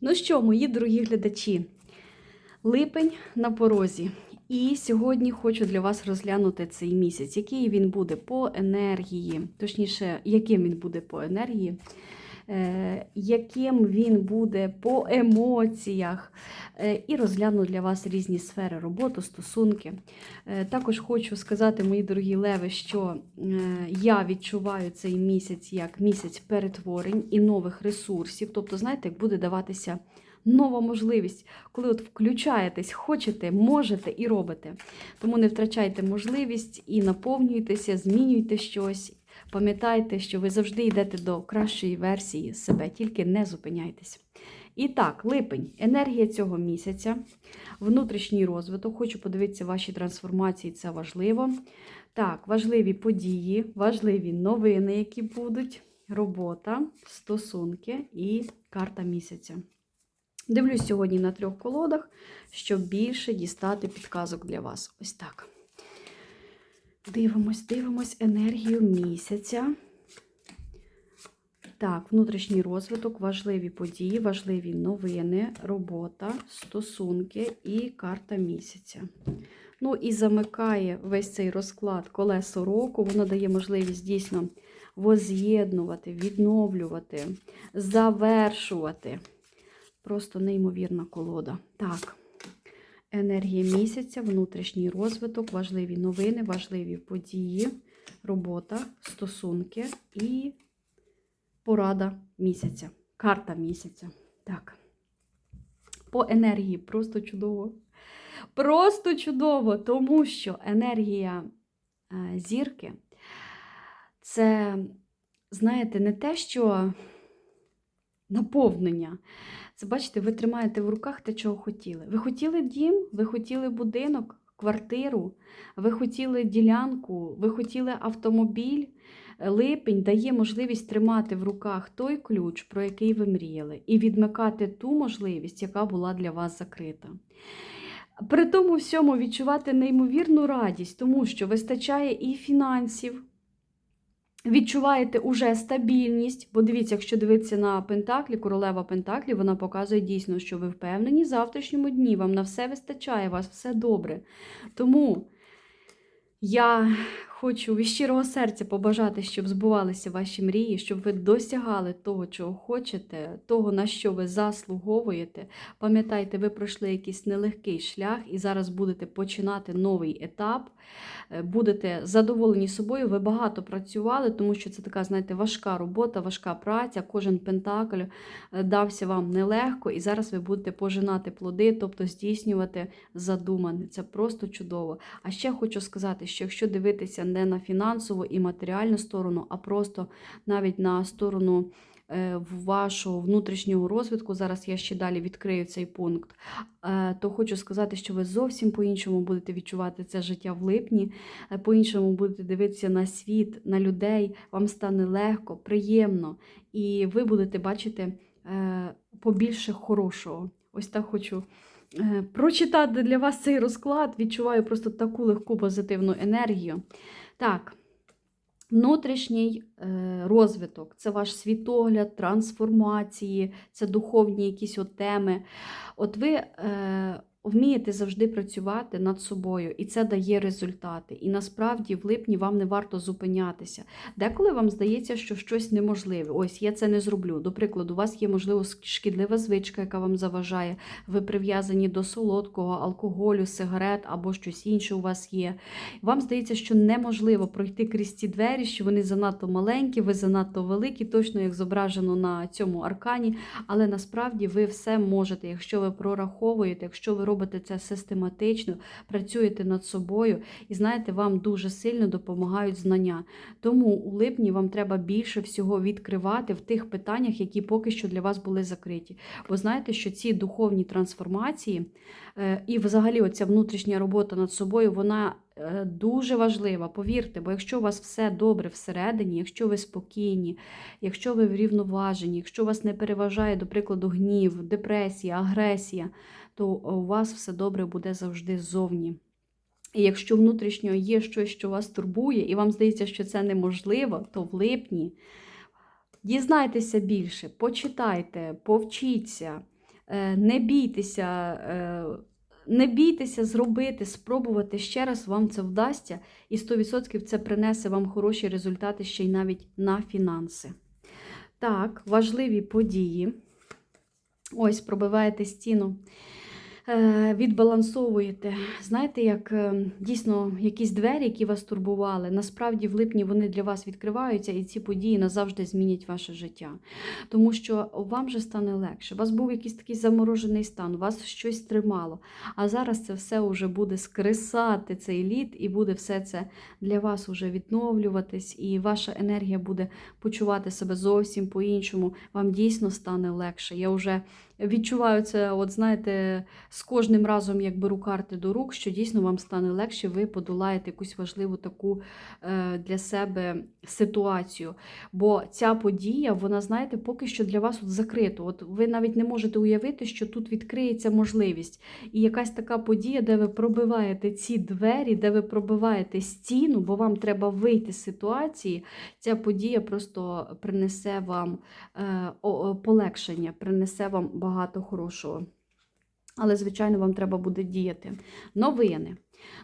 Ну що, мої дорогі глядачі, липень на порозі. І сьогодні хочу для вас розглянути цей місяць, який він буде по енергії, точніше, яким він буде по енергії, яким він буде по емоціях. Е, і розгляну для вас різні сфери роботи, стосунки. Е, також хочу сказати, мої дорогі леви, що е, я відчуваю цей місяць як місяць перетворень і нових ресурсів. Тобто, знаєте, як буде даватися нова можливість, коли от включаєтесь, хочете, можете і робите. Тому не втрачайте можливість і наповнюйтеся, змінюйте щось. Пам'ятайте, що ви завжди йдете до кращої версії себе, тільки не зупиняйтесь. І так, липень, енергія цього місяця, внутрішній розвиток. Хочу подивитися ваші трансформації, це важливо. Так, важливі події, важливі новини, які будуть, робота, стосунки і карта місяця. Дивлюсь сьогодні на трьох колодах, щоб більше дістати підказок для вас. Ось так. Дивимось, дивимось енергію місяця. Так, внутрішній розвиток, важливі події, важливі новини, робота, стосунки і карта місяця. Ну і замикає весь цей розклад колесо року. Воно дає можливість дійсно воз'єднувати, відновлювати, завершувати. Просто неймовірна колода. Так, енергія місяця, внутрішній розвиток, важливі новини, важливі події, робота, стосунки і порада місяця. Карта місяця. Так. По енергії просто чудово. Просто чудово, тому що енергія е, зірки це, знаєте, не те, що наповнення. Це, бачите, ви тримаєте в руках те, чого хотіли. Ви хотіли дім, ви хотіли будинок, квартиру, ви хотіли ділянку, ви хотіли автомобіль. Липень дає можливість тримати в руках той ключ, про який ви мріяли, і відмикати ту можливість, яка була для вас закрита. При тому всьому відчувати неймовірну радість, тому що вистачає і фінансів, відчуваєте уже стабільність, бо дивіться, якщо дивитися на Пентаклі, королева Пентаклі, вона показує дійсно, що ви впевнені в завтрашньому дні, вам на все вистачає, у вас все добре. Тому я хочу від щирого серця побажати, щоб збувалися ваші мрії, щоб ви досягали того, чого хочете, того, на що ви заслуговуєте. Пам'ятайте, ви пройшли якийсь нелегкий шлях і зараз будете починати новий етап, будете задоволені собою. Ви багато працювали, тому що це така, знаєте, важка робота, важка праця. Кожен пентакль е, дався вам нелегко, і зараз ви будете пожинати плоди, тобто здійснювати задумане. Це просто чудово. А ще хочу сказати, що якщо дивитися не на фінансову і матеріальну сторону, а просто навіть на сторону е, вашого внутрішнього розвитку, зараз я ще далі відкрию цей пункт, е, то хочу сказати, що ви зовсім по-іншому будете відчувати це життя в липні, е, по-іншому будете дивитися на світ, на людей, вам стане легко, приємно, і ви будете бачити побільше хорошого. Ось так хочу. Прочитати для вас цей розклад, відчуваю просто таку легку позитивну енергію. Так, внутрішній е, розвиток це ваш світогляд, трансформації, це духовні якісь от теми. От ви е, вмієте завжди працювати над собою, і це дає результати. І насправді в липні вам не варто зупинятися. Деколи вам здається, що щось неможливе. Ось я це не зроблю. До прикладу, у вас є, можливо, шкідлива звичка, яка вам заважає. Ви прив'язані до солодкого, алкоголю, сигарет або щось інше у вас є. Вам здається, що неможливо пройти крізь ці двері, що вони занадто маленькі, ви занадто великі, точно як зображено на цьому аркані. Але насправді ви все можете, якщо ви прораховуєте, якщо ви робите це систематично, працюєте над собою, і знаєте, вам дуже сильно допомагають знання. Тому у липні вам треба більше всього відкривати в тих питаннях, які поки що для вас були закриті. Бо знаєте, що ці духовні трансформації е, і взагалі оця внутрішня робота над собою, вона. е, Дуже важлива, повірте, бо якщо у вас все добре всередині, якщо ви спокійні, якщо ви врівноважені, якщо вас не переважає, до прикладу, гнів, депресія, агресія, то у вас все добре буде завжди ззовні. І якщо внутрішньо є щось, що вас турбує, і вам здається, що це неможливо, то в липні дізнайтеся більше, почитайте, повчіться, Е, Не бійтеся. е, Не бійтеся зробити, спробувати ще раз вам це вдасться, і 100% це принесе вам хороші результати ще й навіть на фінанси. Так, важливі події. Ось пробиваєте стіну, е, відбалансовуєте. Знаєте, як е, дійсно якісь двері, які вас турбували, насправді в липні вони для вас відкриваються, і ці події назавжди змінять ваше життя. Тому що вам вже стане легше. У вас був якийсь такий заморожений стан, вас щось тримало. А зараз це все вже буде скресати цей лід, і буде все це для вас уже відновлюватись, і ваша енергія буде почувати себе зовсім по-іншому. Вам дійсно стане легше. Я вже відчуваю це, от знаєте, з кожним разом, як беру карти до рук, що дійсно вам стане легше, ви подолаєте якусь важливу таку е, для себе ситуацію. Бо ця подія, вона, знаєте, поки що для вас от закрита. От ви навіть не можете уявити, що тут відкриється можливість. І якась така подія, де ви пробиваєте ці двері, де ви пробиваєте стіну, бо вам треба вийти з ситуації. Ця подія просто принесе вам е, полегшення, принесе вам багато хорошого. Але, звичайно, вам треба буде діяти. Новини.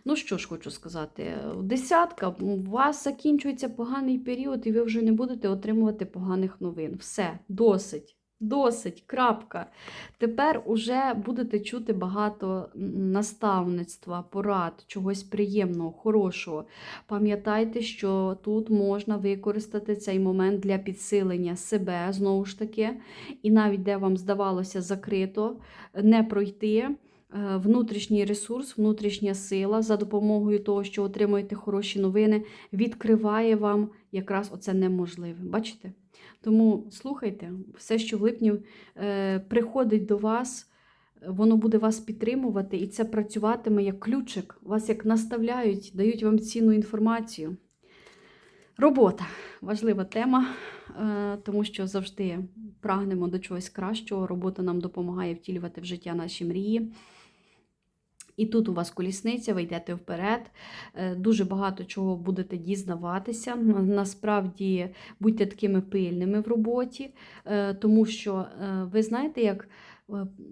Ну що ж хочу сказати, десятка, у вас закінчується поганий період, і ви вже не будете отримувати поганих новин. Все, досить. Досить, крапка. Тепер уже будете чути багато наставництва, порад, чогось приємного, хорошого. Пам'ятайте, що тут можна використати цей момент для підсилення себе, знову ж таки, і навіть де вам здавалося закрито, не пройти. е, Внутрішній ресурс, внутрішня сила за допомогою того, що отримуєте хороші новини, відкриває вам якраз оце неможливе. Бачите? Тому слухайте, все, що в липні е, приходить до вас, воно буде вас підтримувати, і це працюватиме як ключик, вас як наставляють, дають вам цінну інформацію. Робота важлива тема, е, тому що завжди прагнемо до чогось кращого. Робота нам допомагає втілювати в життя наші мрії. І тут у вас колісниця, ви йдете вперед, е, дуже багато чого будете дізнаватися. Насправді будьте такими пильними в роботі, е, тому що е, ви знаєте, як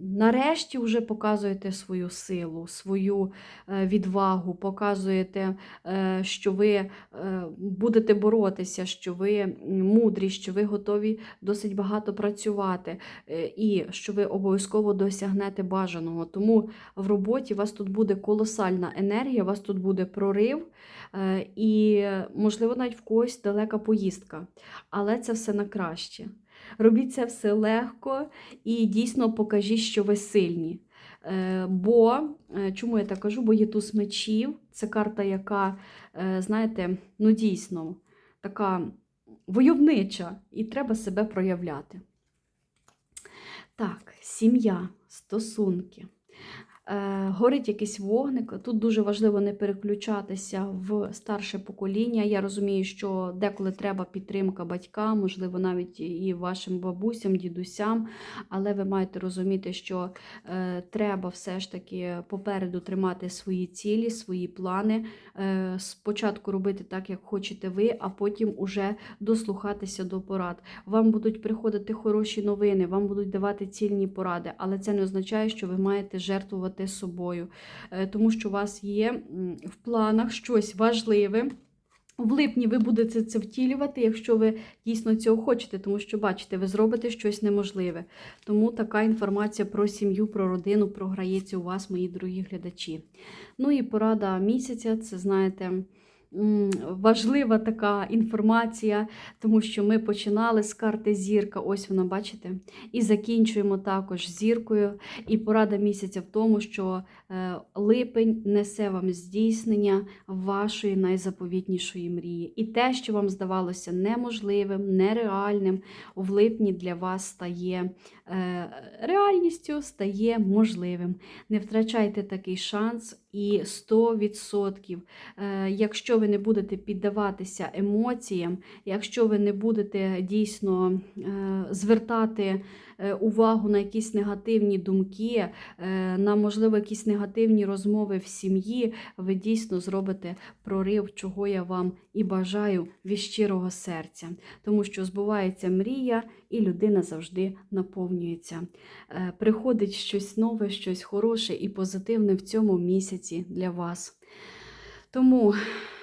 нарешті вже показуєте свою силу, свою е, відвагу, показуєте, е, що ви е, будете боротися, що ви мудрі, що ви готові досить багато працювати, е, і що ви обов'язково досягнете бажаного. Тому в роботі у вас тут буде колосальна енергія, у вас тут буде прорив, е, і, можливо, навіть в когось далека поїздка. Але це все на краще. Робіть це все легко і дійсно покажіть, що ви сильні. Е, Бо е, чому я так кажу? Бо є туз мечів. Це карта, яка, е, знаєте, ну дійсно така войовнича, і треба себе проявляти. Так, сім'я, стосунки. Е, горить якийсь вогник. Тут дуже важливо не переключатися в старше покоління. Я розумію, що деколи треба підтримка батькам, можливо, навіть і вашим бабусям, дідусям, але ви маєте розуміти, що е, треба все ж таки попереду тримати свої цілі, свої плани. Е, спочатку робити так, як хочете ви, а потім уже дослухатися до порад. Вам будуть приходити хороші новини, вам будуть давати цільні поради, але це не означає, що ви маєте жертвувати собою, Е, тому що у вас є в планах щось важливе. В липні ви будете це втілювати, якщо ви дійсно цього хочете, тому що бачите, ви зробите щось неможливе. Тому така інформація про сім'ю, про родину програється у вас, мої дорогі глядачі. Ну і порада місяця це, знаєте, важлива така інформація, тому що ми починали з карти зірка, ось вона, бачите, і закінчуємо також зіркою. І порада місяця в тому, що е, липень несе вам здійснення вашої найзаповітнішої мрії. І те, що вам здавалося неможливим, нереальним, в липні для вас стає е, реальністю, стає можливим. Не втрачайте такий шанс і 100%. Е, якщо ви не будете піддаватися емоціям, якщо ви не будете дійсно е, звертати е, увагу на якісь негативні думки, е, на, можливо, якісь негативні розмови в сім'ї, ви дійсно зробите прорив, чого я вам і бажаю від щирого серця. Тому що збувається мрія, і людина завжди наповнюється. Приходить щось нове, щось хороше і позитивне в цьому місяці для вас. Тому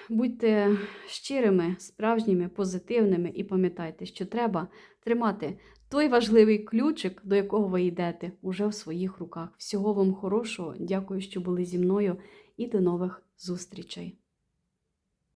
будьте щирими, справжніми, позитивними і пам'ятайте, що треба тримати той важливий ключик, до якого ви йдете, уже в своїх руках. Всього вам хорошого. Дякую, що були зі мною, і до нових зустрічей.